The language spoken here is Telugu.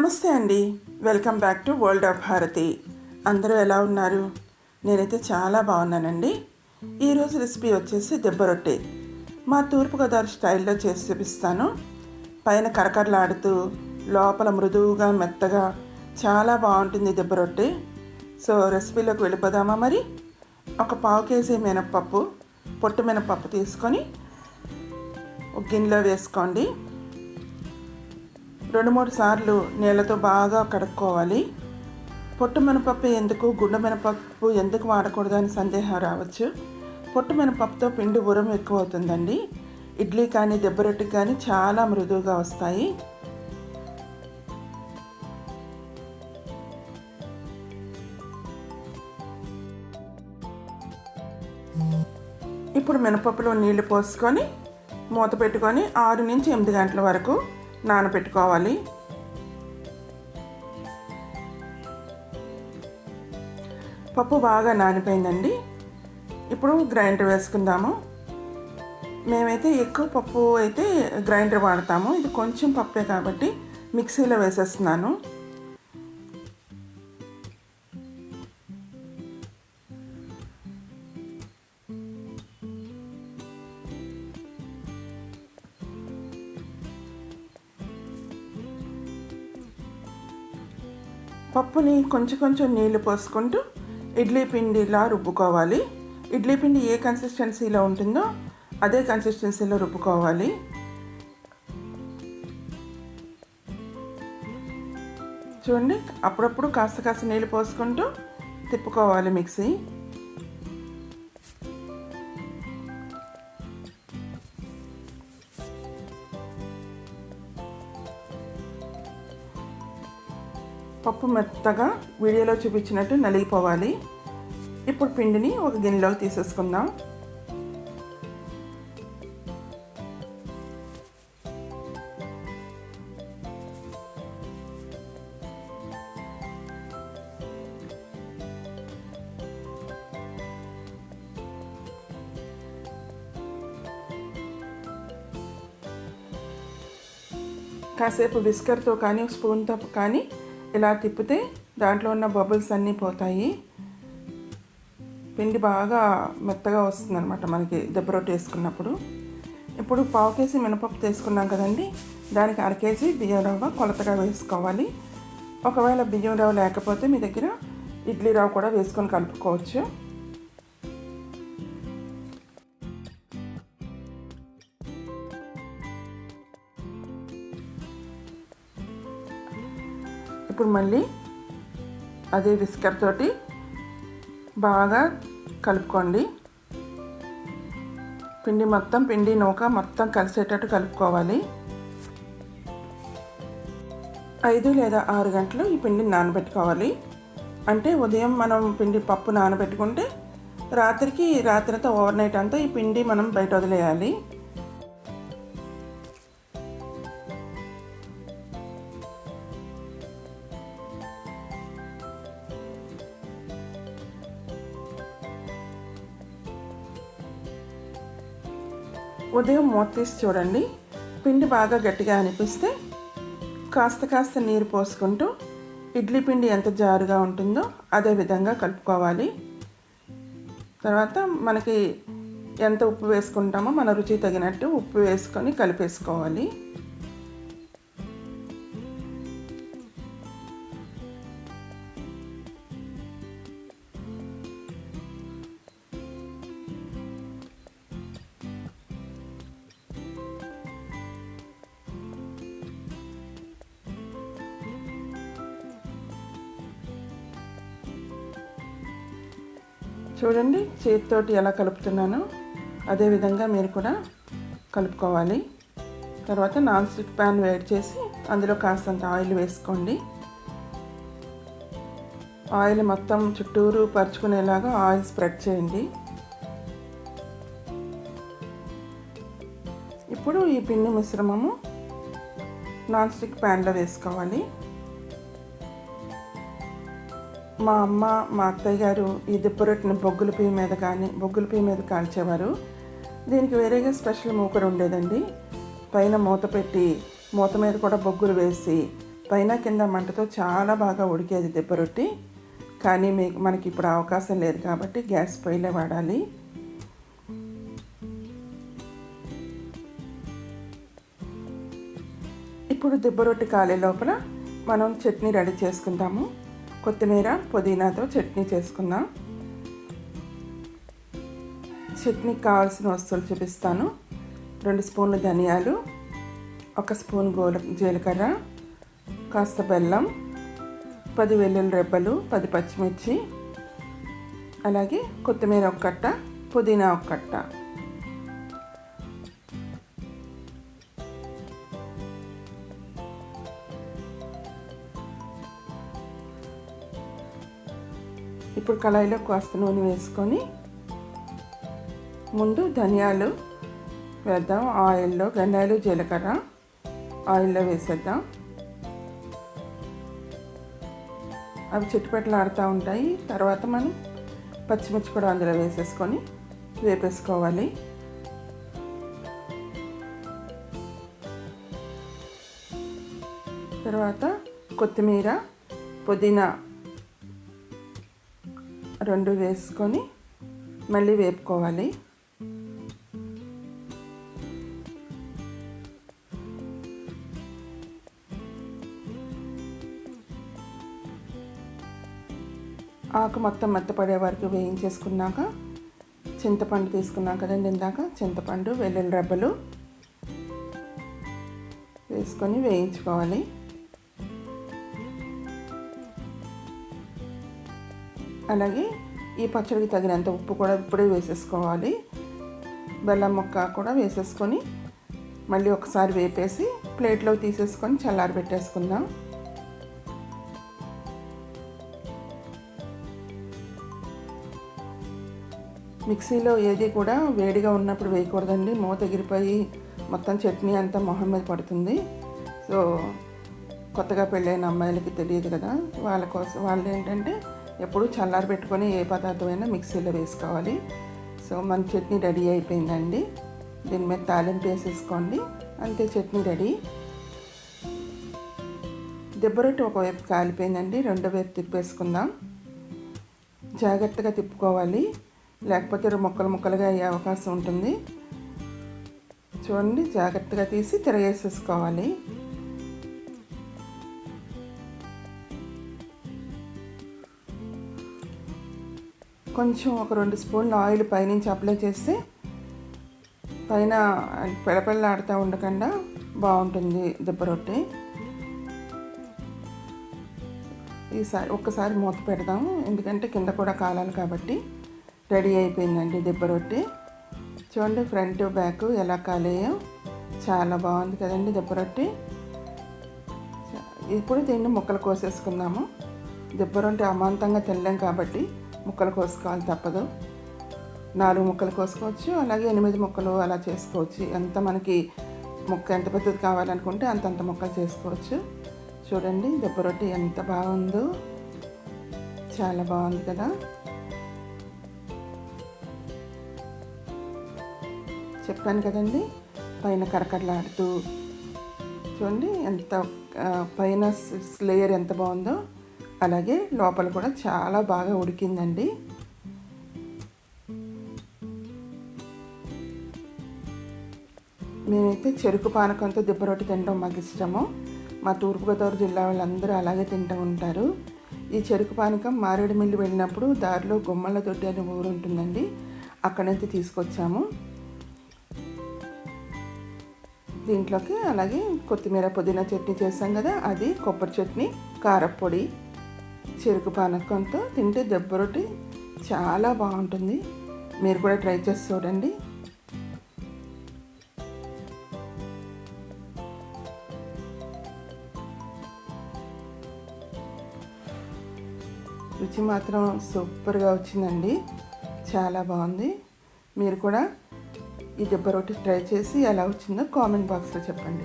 నమస్తే అండి. Welcome back to world of Bharati అందరూ ఎలా ఉన్నారు? నేనైతే చాలా బాగున్నానండి. ఈరోజు రెసిపీ వచ్చేసి దెబ్బ రొట్టె. మా తూర్పుగోదావరి స్టైల్లో చేసి చూపిస్తాను. పైన కరకరలాడుతూ లోపల మృదువుగా మెత్తగా చాలా బాగుంటుంది దెబ్బ రొట్టె. సో రెసిపీలోకి వెళ్ళిపోదామా మరి? ఒక పావు కేజీ మినప్పప్పు పొట్టు మినపప్పు తీసుకొని గిన్నెలో వేసుకోండి. రెండు మూడు సార్లు నీళ్ళతో బాగా కడుక్కోవాలి. పొట్టు మినపప్పు ఎందుకు గుండె మినపప్పు ఎందుకు వాడకూడదు అని సందేహం రావచ్చు. పొట్టు మినపప్పుతో పిండి ఉరం ఎక్కువ అవుతుందండి ఇడ్లీ కానీ దెబ్బరొట్టి కానీ చాలా మృదువుగా వస్తాయి. ఇప్పుడు మినపప్పులో నీళ్ళు పోసుకొని మూత పెట్టుకొని ఆరు నుంచి ఎనిమిది గంటల వరకు నానబెట్టుకోవాలి పప్పు బాగా నానిపోయిందండి. ఇప్పుడు గ్రైండర్ వేసుకుందాము. మేమైతే ఎక్కువ పప్పు అయితే గ్రైండర్ వాడతాము. ఇది కొంచెం పప్పే కాబట్టి మిక్సీలో వేసేస్తున్నాను. పప్పుని కొంచెం కొంచెం నీళ్ళు పోసుకుంటూ ఇడ్లీ పిండిలా రుబ్బుకోవాలి. ఇడ్లీ పిండి ఏ కన్సిస్టెన్సీలో ఉంటుందో అదే కన్సిస్టెన్సీలో రుబ్బుకోవాలి. చూడండి అప్పుడప్పుడు కాస్త కాస్త నీళ్ళు పోసుకుంటూ తిప్పుకోవాలి మిక్సీ. పప్పు మెత్తగా వీడియోలో చూపించినట్టు నలిగిపోవాలి. ఇప్పుడు పిండిని ఒక గిన్నెలోకి తీసేసుకుందాం. కాసేపు విస్కర్తో కానీ స్పూన్తో కానీ ఇలా తిప్పితే దాంట్లో ఉన్న బబుల్స్ అన్నీ పోతాయి. పిండి బాగా మెత్తగా వస్తుంది అనమాట మనకి దెబ్బ రొట్టె వేసుకున్నప్పుడు. ఇప్పుడు పావు కేజీ మినపప్పు తీసుకున్నాం కదండి. దానికి అర కేజీ బియ్యం రవ్వ కొలతగా వేసుకోవాలి. ఒకవేళ బియ్యం రవ్వ లేకపోతే మీ దగ్గర ఇడ్లీ రవ్వ కూడా వేసుకొని కలుపుకోవచ్చు. ఇప్పుడు మళ్ళీ అదే విస్కర్ తోటి బాగా కలుపుకోండి. పిండి మొత్తం పిండి నూక మొత్తం కలిసేటట్టు కలుపుకోవాలి. ఐదు లేదా ఆరు గంటలు ఈ పిండిని నానబెట్టుకోవాలి. అంటే ఉదయం మనం పిండి పప్పు నానబెట్టుకుంటే రాత్రికి రాత్రితో ఓవర్ నైట్ అంతా ఈ పిండి మనం బయట వదిలేయాలి. ఉదయం మూత తీసి చూడండి. పిండి బాగా గట్టిగా అనిపిస్తే కాస్త కాస్త నీరు పోసుకుంటూ ఇడ్లీ పిండి ఎంత జారుగా ఉంటుందో అదే విధంగా కలుపుకోవాలి. తర్వాత మనకి ఎంత ఉప్పు వేసుకుంటామో మన రుచి తగినట్టు ఉప్పు వేసుకొని కలిపేసుకోవాలి. చూడండి చేతితోటి ఎలా కలుపుతున్నానో. అదేవిధంగా మీరు కూడా కలుపుకోవాలి. తర్వాత నాన్ స్టిక్ ప్యాన్ వేడి చేసి అందులో కాస్తంత ఆయిల్ వేసుకోండి. ఆయిల్ మొత్తం చుట్టూరు పరుచుకునేలాగా ఆయిల్ స్ప్రెడ్ చేయండి. ఇప్పుడు ఈ పిండి మిశ్రమము నాన్ స్టిక్ ప్యాన్లో వేసుకోవాలి. మా అమ్మ మా అత్తయ్య గారు ఈ దిప్పరొట్టిన బొగ్గుల పీ మీద కానీ బొగ్గుల పీ మీద కాల్చేవారు. దీనికి వేరేగా స్పెషల్ మూకరు ఉండేదండి. పైన మూత పెట్టి మూత మీద కూడా బొగ్గులు వేసి పైన కింద మంటతో చాలా బాగా ఉడికేది దెబ్బ రొట్టి. కానీ మీకు మనకి ఇప్పుడు అవకాశం లేదు కాబట్టి గ్యాస్ పొయ్యిలే వాడాలి. ఇప్పుడు దిబ్బరొట్టి కాలే లోపల మనం చట్నీ రెడీ చేసుకుంటాము. కొత్తిమీర పుదీనాతో చట్నీ చేసుకుందాం. చట్నీకి కావాల్సిన వస్తువులు చూపిస్తాను. రెండు స్పూన్లు ధనియాలు ఒక స్పూన్ గోల జీలకర్ర కాస్త బెల్లం పది వెల్లుల్లి రెబ్బలు పది పచ్చిమిర్చి అలాగే కొత్తిమీర ఒక కట్ట పుదీనా ఒక కట్ట. ఇప్పుడు కళాయిలో కాస్త నూనె వేసుకొని ముందు ధనియాలు వేద్దాం ఆయిల్లో గంధాలు జీలకర్ర ఆయిల్లో వేసేద్దాం. అవి చిట్టుపెట్టలు ఆడుతూ ఉంటాయి. తర్వాత మనం పచ్చిమిర్చి కూడా అందులో వేసేసుకొని వేపేసుకోవాలి. తర్వాత కొత్తిమీర పుదీనా రెండు వేసుకొని మళ్ళీ వేపుకోవాలి. ఆకు మొత్తం మెత్తపడే వరకు వేయించేసుకున్నాక చింతపండు తీసుకున్నాం కదండి ఇందాక. చింతపండు వెల్లుల్లి రెబ్బలు వేసుకొని వేయించుకోవాలి. అలాగే ఈ పచ్చడికి తగినంత ఉప్పు కూడా ఇప్పుడే వేసేసుకోవాలి. బెల్లం ముక్క కూడా వేసేసుకొని మళ్ళీ ఒకసారి వేపేసి ప్లేట్లో తీసేసుకొని చల్లారి పెట్టేసుకుందాం. మిక్సీలో ఏది కూడా వేడిగా ఉన్నప్పుడు వేయకూడదండి. మూత ఎగిరిపోయి మొత్తం చట్నీ అంతా మొహం మీద పడుతుంది. సో కొత్తగా పెళ్ళైన అమ్మాయిలకి తెలియదు కదా. వాళ్ళ కోసం వాళ్ళు ఏంటంటే ఎప్పుడు చల్లారి పెట్టుకొని ఏ పదార్థమైనా మిక్సీలో వేసుకోవాలి. సో మన చట్నీ రెడీ అయిపోయిందండి. దీని మీద తాలింపు వేసేసుకోండి. అంతే చట్నీ రెడీ. దెబ్బరొట్టు ఒకవైపు కాలిపోయిందండి. రెండో వైపు తిప్పేసుకుందాం. జాగ్రత్తగా తిప్పుకోవాలి. లేకపోతే ముక్కలు ముక్కలుగా అయ్యే అవకాశం ఉంటుంది. చూడండి జాగ్రత్తగా తీసి తిరగేసేసుకోవాలి. కొంచెం ఒక రెండు స్పూన్లు ఆయిల్ పైనుంచి అప్లై చేస్తే పైన పెడపెళ్ళాడుతూ ఉండకుండా బాగుంటుంది దెబ్బ రొట్టె. ఈసారి ఒక్కసారి మూత పెడదాము. ఎందుకంటే కింద కూడా కాలాలి కాబట్టి రెడీ అయిపోయిందండి దెబ్బ రొట్టె. చూడండి ఫ్రంట్ బ్యాక్ ఎలా కాలేయో. చాలా బాగుంది కదండి దెబ్బ రొట్టె. ఇప్పుడు దీన్ని ముక్కలు కోసేసుకుందాము. దెబ్బ రొట్టె అమాంతంగా తెల్లాం కాబట్టి ముక్కలు కోసుకోవాలి తప్పదు. నాలుగు ముక్కలు కోసుకోవచ్చు అలాగే ఎనిమిది ముక్కలు అలా చేసుకోవచ్చు. ఎంత మనకి ముక్క ఎంత పెద్దది కావాలనుకుంటే అంతంత ముక్కలు చేసుకోవచ్చు. చూడండి దెబ్బ రొట్టె ఎంత బాగుందో. చాలా బాగుంది కదా. చెప్పాను కదండి పైన కరకరలాడుతూ. చూడండి ఎంత పైన లేయర్ ఎంత బాగుందో. అలాగే లోపల కూడా చాలా బాగా ఉడికిందండి. మేమైతే చెరుకు పానకంతో దిబ్బరొట్టి తినడం మాకు ఇష్టము. మా తూర్పుగోదావరి జిల్లా వాళ్ళందరూ అలాగే తింటూ ఉంటారు. ఈ చెరుకు పానకం మారేడుమిల్లి వెళ్ళినప్పుడు దారిలో గుమ్మల దొడ్డి అనే ఊరు ఉంటుందండి. అక్కడ నుంచి తీసుకొచ్చాము. దీంట్లోకి అలాగే కొత్తిమీర పుదీనా చట్నీ చేసాం కదా అది కొబ్బరి చట్నీ కారపొడి చెరుకు పానకంతో తింటే దెబ్బ రొట్టి చాలా బాగుంటుంది. మీరు కూడా ట్రై చేసి చూడండి. రుచి మాత్రం సూపర్గా వచ్చిందండి. చాలా బాగుంది. మీరు కూడా ఈ దెబ్బ రొట్టి ట్రై చేసి ఎలా వచ్చిందో కామెంట్ బాక్స్లో చెప్పండి.